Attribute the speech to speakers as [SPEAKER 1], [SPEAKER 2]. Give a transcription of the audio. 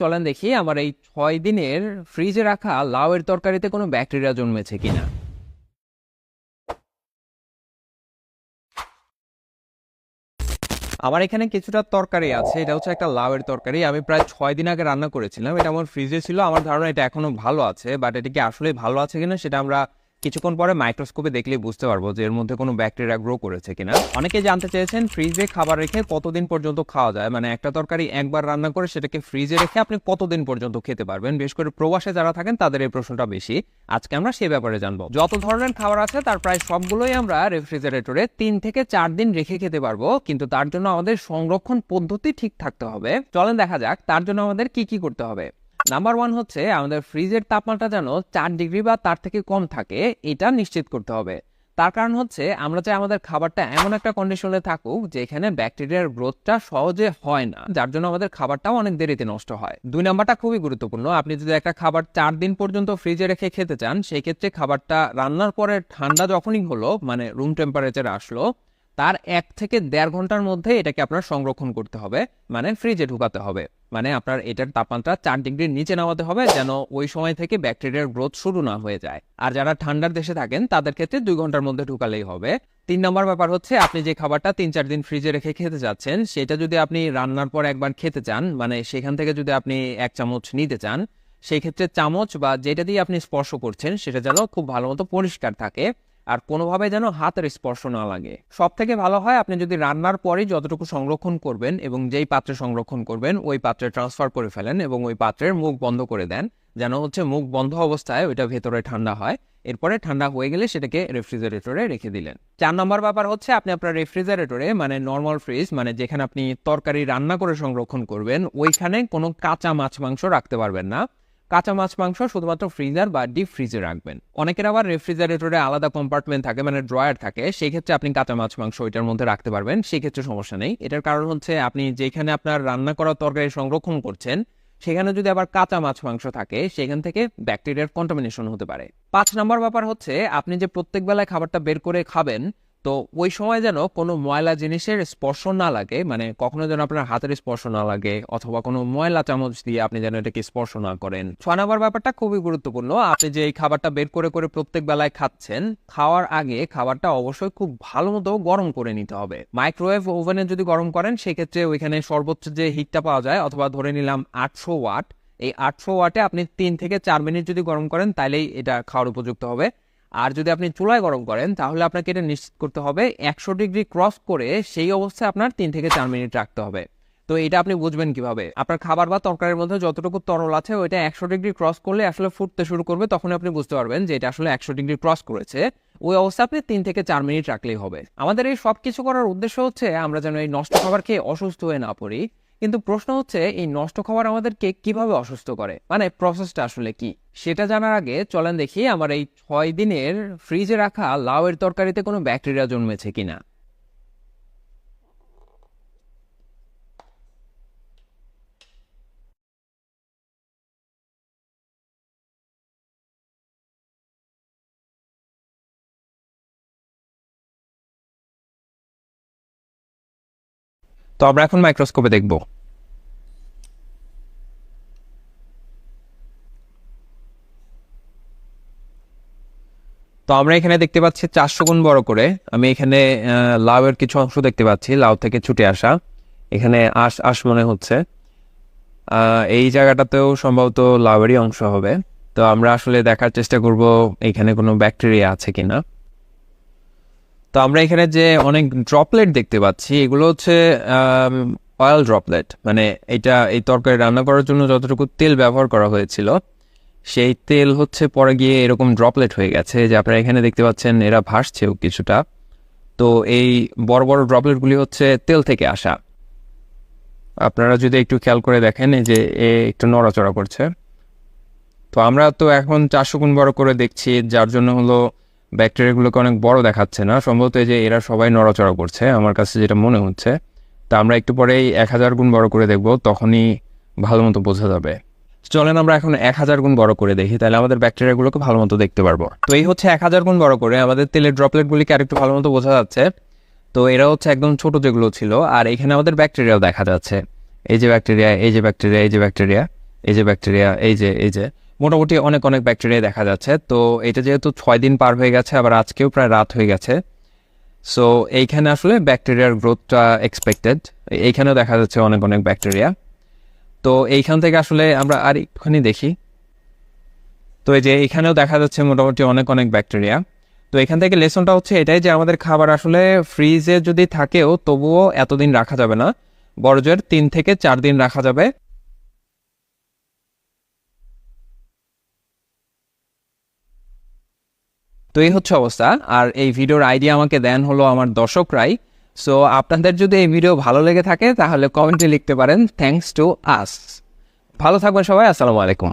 [SPEAKER 1] চলেন দেখি আমার এই ছয় দিনের ফ্রিজে রাখা লাউয়ের তরকারিতে কোনো ব্যাকটেরিয়া জন্মেছে কিনা। আমার এখানে কিছুটা তরকারি আছে, এটা হচ্ছে একটা লাউয়ের তরকারি। আমি প্রায় ছয় দিন আগে রান্না করেছিলাম, এটা আমার ফ্রিজে ছিল, আমার ধারণা এটা এখনও ভালো আছে বাট এটা কি আসলে ভালো আছে কিনা সেটা আমরা কিছুক্ষণ পরে মাইক্রোস্কোপে দেখলেই বুঝতে পারব যে এর মধ্যে কোনো ব্যাকটেরিয়া গ্রো করেছে কিনা। অনেকে জানতে চেয়েছেন ফ্রিজে খাবার রেখে কতদিন পর্যন্ত খাওয়া যায়? মানে একটা তরকারি একবার রান্না করে সেটাকে ফ্রিজে রেখে আপনি কতদিন পর্যন্ত খেতে পারবেন? বিশেষ করে প্রবাসে যারা থাকেন, তাদের এই প্রশ্নটা বেশি। আজকে আমরা সে ব্যাপারে জানব। যত ধরনের খাবার আছে, তার প্রায় সবগুলোই আমরা রেফ্রিজারেটরে তিন থেকে চার দিন রেখে খেতে পারব। কিন্তু তার জন্য আমাদের সংরক্ষণ পদ্ধতি ঠিক থাকতে হবে। চলেন দেখা যাক, তার জন্য আমাদের কি কি করতে হবে। নাম্বার ওয়ান হচ্ছে আমাদের ফ্রিজের তাপমাত্রা যেন চার ডিগ্রি বা তার থেকে কম থাকে, এটা নিশ্চিত করতে হবে। তার কারণ হচ্ছে আমরা চাই আমাদের খাবারটা এমন একটা কন্ডিশনে থাকুক যেখানে ব্যাকটেরিয়ার গ্রোথটা সহজে হয় না, যার জন্য আমাদের খাবারটাও অনেক দেরিতে নষ্ট হয়। দুই নাম্বারটা খুবই গুরুত্বপূর্ণ, আপনি যদি একটা খাবার চার দিন পর্যন্ত ফ্রিজে রেখে খেতে চান সেই ক্ষেত্রে খাবারটা রান্নার পরে ঠান্ডা যখনই হলো মানে রুম টেম্পারেচার আসলো তার এক থেকে দেড় ঘণ্টার মধ্যে এটাকে আপনার সংরক্ষণ করতে হবে। মানে ফ্রিজে ঢুকাতে হবে। মানে আপনার এটার তাপমাত্রা চার ডিগ্রির নিচে নামাতে হবে যেন ওই সময় থেকে ব্যাকটেরিয়ার গ্রোথ শুরু না হয়ে যায়। আর যারা ঠান্ডার দেশে থাকেন, তাদের ক্ষেত্রে দুই ঘণ্টার মধ্যে ঢুকালেই হবে। তিন নম্বর ব্যাপার হচ্ছে, আপনি যে খাবারটা তিন চার দিন ফ্রিজে রেখে খেতে যাচ্ছেন, সেটা যদি আপনি রান্নার পর একবার খেতে চান মানে সেখান থেকে যদি আপনি এক চামচ নিতে চান, সেই ক্ষেত্রে চামচ বা যেটা দিয়ে আপনি স্পর্শ করছেন, সেটা যেন খুব ভালো মতো পরিষ্কার থাকে। আর কোনোভাবে যেন হাতের স্পর্শ না লাগে। সব থেকে ভালো হয় আপনি যদি রান্নার পরেই যতটুকু সংরক্ষণ করবেন এবং যেই পাত্রে সংরক্ষণ করবেন, ওই পাত্রে ট্রান্সফার করে ফেলেন এবং ওই পাত্রের মুখ বন্ধ করে দেন। যেন হচ্ছে মুখ বন্ধ অবস্থায় ওইটা ভেতরে ঠান্ডা হয়। এরপরে ঠান্ডা হয়ে গেলে সেটাকে রেফ্রিজারেটরে রেখে দিলেন। চার নম্বর ব্যাপার হচ্ছে আপনি আপনার রেফ্রিজারেটরে মানে নর্মাল ফ্রিজ মানে যেখানে আপনি তরকারি রান্না করে সংরক্ষণ করবেন, ওইখানে কোনো কাঁচা মাছ মাংস রাখতে পারবেন না। কাঁচা মাছ, মাংস শুধুমাত্র ফ্রিজার বা ডিপ ফ্রিজে রাখবেন। অনেকের আবার রেফ্রিজারেটরে আলাদা কম্পার্টমেন্ট থাকে মানে ড্রয়ার থাকে। সেই ক্ষেত্রে আপনি কাঁচা মাছ, মাংস ওইটার মধ্যে রাখতে পারবেন। সেই ক্ষেত্রে সমস্যা নেই। এটার কারণ হচ্ছে আপনি যেখানে আপনার রান্না করা তরকারি সংরক্ষণ করছেন, সেখানে যদি আবার কাঁচা মাছ, মাংস থাকে, সেখান থেকে ব্যাকটেরিয়ার কন্টামিনেশন হতে পারে। পাঁচ নম্বর ব্যাপার হচ্ছে, আপনি যে প্রত্যেক বেলায় খাবারটা বের করে খাবেন তো ওই সময় যেন কোনো ময়লা জিনিসের স্পর্শ না লাগে মানে কখনো যেন আপনার হাতের স্পর্শ না লাগে, অথবা কোনো ময়লা চামচ দিয়ে আপনি যেন এটাকে স্পর্শ না করেন। ছয় নম্বর ব্যাপারটা খুবই গুরুত্বপূর্ণ। আপনি যে এই খাবারটা বের করে করে প্রত্যেক বেলায় খাচ্ছেন, খাওয়ার আগে খাবারটা অবশ্যই খুব ভালো মতো গরম করে নিতে হবে। মাইক্রোওয়েভ ওভেনে যদি গরম করেন, সেক্ষেত্রে ওইখানে সর্বোচ্চ যে হিটটা পাওয়া যায়, অথবা ধরে নিলাম আটশো ওয়াট, এই আটশো ওয়াটে আপনি তিন থেকে চার মিনিট যদি গরম করেন তাহলেই এটা খাওয়ার উপযুক্ত হবে। আর যদি আপনি চুলায় গরম করেন, তাহলে আপনাকে এটা নিশ্চিত করতে হবে একশো ডিগ্রি ক্রস করে সেই অবস্থায় আপনার তিন থেকে চার মিনিট রাখতে হবে। তো এটা আপনি বুঝবেন কীভাবে? আপনার খাবার বা তরকারির মধ্যে যতটুকু তরল আছে, ওইটা একশো ডিগ্রি ক্রস করলে আসলে ফুটতে শুরু করবে তখন আপনি বুঝতে পারবেন যে এটা আসলে একশো ডিগ্রি ক্রস করেছে। ওই অবস্থা আপনি তিন থেকে চার মিনিট রাখলেই হবে। আমাদের এই সব কিছু করার উদ্দেশ্য হচ্ছে আমরা যেন এই নষ্ট খাবার খেয়ে অসুস্থ হয়ে না পড়ি। কিন্তু প্রশ্ন হচ্ছে, এই নষ্ট খাবার আমাদেরকে কীভাবে অসুস্থ করে? মানে প্রসেসটা আসলে কি? সেটা জানার আগে চলেন দেখি, আমার এই ছয় দিনের ফ্রিজে রাখা লাউ এর তরকারিতে কোনো ব্যাকটেরিয়া জন্মেছে কিনা। তো আমরা এখন মাইক্রোস্কোপে দেখব। তো আমরা এখানে দেখতে পাচ্ছি চারশো গুণ বড় করে। আমি এখানে লাউয়ের কিছু অংশ দেখতে পাচ্ছি, লাউ থেকে ছুটে আসা। এখানে আশ আশ মনে হচ্ছে। এই জায়গাটাতেও সম্ভবত লাউয়েরই অংশ হবে। তো আমরা আসলে দেখার চেষ্টা করব এখানে কোনো ব্যাকটেরিয়া আছে কিনা। তো আমরা এখানে যে অনেক ড্রপলেট দেখতে পাচ্ছি, এগুলো হচ্ছে অয়েল ড্রপলেট মানে এটা এই তরকারি রান্না করার জন্য যতটুকু তেল ব্যবহার করা হয়েছিল, সেই তেল হচ্ছে পরে গিয়ে এরকম ড্রপলেট হয়ে গেছে যে আপনারা এখানে দেখতে পাচ্ছেন এরা ভাসছেও কিছুটা। তো এই বড় বড় ড্রপলেটগুলি হচ্ছে তেল থেকে আসা। আপনারা যদি একটু খেয়াল করে দেখেন যে এ একটু নড়াচড়া করছে। তো আমরা তো এখন চারশো গুণ বড় করে দেখছি, যার জন্য হলো ব্যাকটেরিয়াগুলোকে অনেক বড় দেখাচ্ছে না। সম্ভবত এই যে এরা সবাই নড়াচড়া করছে, আমার কাছে যেটা মনে হচ্ছে। তা আমরা একটু পরেই এক হাজার গুণ বড় করে দেখব, তখনই ভালো মতো বোঝা যাবে। চলেন আমরা এখন এক হাজার গুণ বড় করে দেখি, তাহলে আমাদের ব্যাকটেরিয়াগুলোকে ভালো মতো দেখতে পারব। তো এই হচ্ছে এক হাজার গুণ বড় করে, আমাদের তেলের ড্রপলেটগুলিকে আরেকটু ভালো মতো বোঝা যাচ্ছে। তো এরা হচ্ছে একদম ছোট যেগুলো ছিল, আর এখানে আমাদের ব্যাকটেরিয়াও দেখা যাচ্ছে। এই যে ব্যাকটেরিয়া, এই যে ব্যাকটেরিয়া, এই যে ব্যাকটেরিয়া, এই যে ব্যাকটেরিয়া, এই যে এই যে। মোটামুটি অনেক অনেক ব্যাকটেরিয়া দেখা যাচ্ছে। তো এটা যেহেতু ছয় দিন পার হয়ে গেছে, আবার আজকেও প্রায় রাত হয়ে গেছে। সো এইখানে আসলে ব্যাকটেরিয়ার গ্রোথটা এক্সপেক্টেড এইখানেও দেখা যাচ্ছে অনেক অনেক ব্যাকটেরিয়া তো এইখান থেকে আসলে আমরা আর একটুখানি দেখি। তো এই যে এখানেও দেখা যাচ্ছে মোটামুটি অনেক অনেক ব্যাকটেরিয়া তো এখান থেকে লেসনটা হচ্ছে এটাই যে আমাদের খাবার আসলে ফ্রিজে যদি থাকেও, তবুও এতদিন রাখা যাবে না। বড়জোর তিন থেকে চার দিন রাখা যাবে। তো এই হচ্ছে অবস্থা। আর এই ভিডিওর আইডিয়া আমাকে দেন হলো আমার দর্শকরাই। সো আপনাদের যদি এই ভিডিও ভালো লেগে থাকে, তাহলে কমেন্টে লিখতে পারেন থ্যাংকস টু আস ভালো থাকবেন সবাই, আসসালামু আলাইকুম।